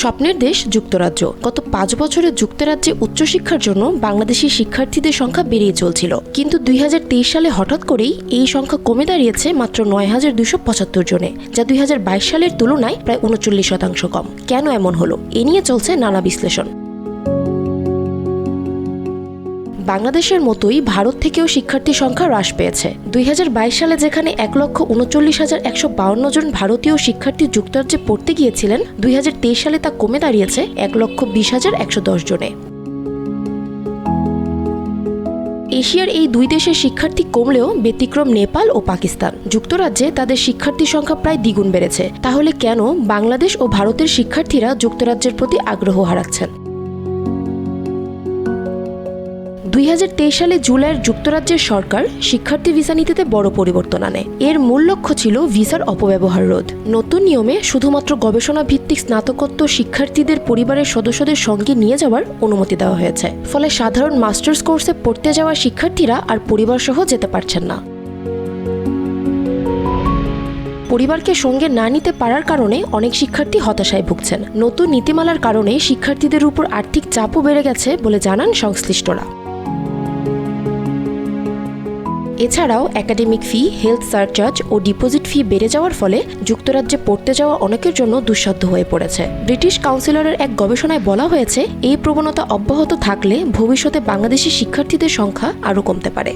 স্বপ্নের দেশ যুক্তরাজ্য। গত পাঁচ বছরে যুক্তরাজ্যে উচ্চশিক্ষার জন্য বাংলাদেশি শিক্ষার্থীদের সংখ্যা বেড়েই চলছিল। কিন্তু দুই হাজার তেইশ সালে হঠাৎ করেই এই সংখ্যা কমে দাঁড়িয়েছে মাত্র নয় হাজার দুশো পঁচাত্তর জনে, যা দুই হাজার বাইশ সালের তুলনায় প্রায় উনচল্লিশ শতাংশ কম। কেন এমন হলো? এ নিয়ে চলছে নানা বিশ্লেষণ। বাংলাদেশের মতোই ভারত থেকেও শিক্ষার্থী সংখ্যা হ্রাস পেয়েছে। দুই হাজার বাইশ সালে যেখানে এক লক্ষ উনচল্লিশ হাজার একশো বাউন্ন জন ভারতীয় শিক্ষার্থী যুক্তরাজ্যে পড়তে গিয়েছিলেন, দুই হাজার তেইশ সালে তা কমে দাঁড়িয়েছে এক লক্ষ বিশ হাজার একশো দশ জনে। এশিয়ার এই দুই দেশের শিক্ষার্থী কমলেও ব্যতিক্রম নেপাল ও পাকিস্তান। যুক্তরাজ্যে তাদের শিক্ষার্থী সংখ্যা প্রায় দ্বিগুণ বেড়েছে। তাহলে কেন বাংলাদেশ ও ভারতের শিক্ষার্থীরা যুক্তরাজ্যের প্রতি আগ্রহ হারাচ্ছেন? দুই হাজার তেইশ সালে জুলাইয়ের যুক্তরাজ্যের সরকার শিক্ষার্থী ভিসা নীতিতে বড় পরিবর্তন আনে। এর মূল লক্ষ্য ছিল ভিসার অপব্যবহার রোধ। নতুন নিয়মে শুধুমাত্র গবেষণা ভিত্তিক স্নাতকোত্তর শিক্ষার্থীদের পরিবারের সদস্যদের সঙ্গে নিয়ে যাওয়ার অনুমতি দেওয়া হয়েছে। ফলে সাধারণ মাস্টার্স কোর্সে পড়তে যাওয়া শিক্ষার্থীরা আর পরিবার সহ যেতে পারছেন না। পরিবারকে সঙ্গে না নিতে পারার কারণে অনেক শিক্ষার্থী হতাশায় ভুগছেন। নতুন নীতিমালার কারণে শিক্ষার্থীদের উপর আর্থিক চাপও বেড়ে গেছে বলে জানান সংশ্লিষ্টরা। এছাড়াও একাডেমিক ফি হেলথ সারচার্জ ও ডিপোজিট ফি বেড়ে যাওয়ার ফলে যুক্তরাজ্যে পড়তে যাওয়া অনেকের জন্য দুঃসাধ্য হয়ে পড়েছে। ব্রিটিশ কাউন্সিলরের এক গবেষণায় বলা হয়েছে, এই প্রবণতা অব্যাহত থাকলে ভবিষ্যতে বাংলাদেশি শিক্ষার্থীদের সংখ্যা আরও কমতে পারে।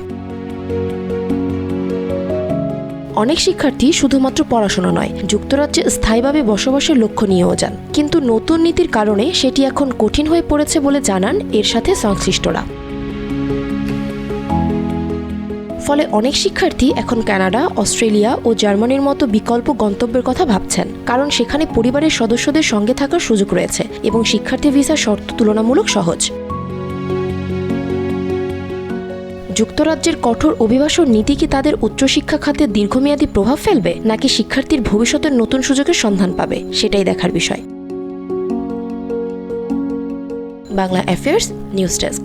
অনেক শিক্ষার্থী শুধুমাত্র পড়াশোনা নয়, যুক্তরাজ্যে স্থায়ীভাবে বসবাসের লক্ষ্য নিয়েও যান। কিন্তু নতুন নীতির কারণে সেটি এখন কঠিন হয়ে পড়েছে বলে জানান এর সাথে সংশ্লিষ্টরা। ফলে অনেক শিক্ষার্থী এখন কানাডা, অস্ট্রেলিয়া ও জার্মানির মতো বিকল্প গন্তব্যের কথা ভাবছেন। কারণ সেখানে পরিবারের সদস্যদের সঙ্গে থাকার সুযোগ রয়েছে এবং শিক্ষার্থী ভিসার শর্ত তুলনামূলক সহজ। যুক্তরাজ্যের কঠোর অভিবাসন নীতি কি তাদের উচ্চশিক্ষা খাতে দীর্ঘমেয়াদী প্রভাব ফেলবে, নাকি শিক্ষার্থীর ভবিষ্যতের নতুন সুযোগের সন্ধান পাবে? সেটাই দেখার বিষয়। Bangla affairs news desk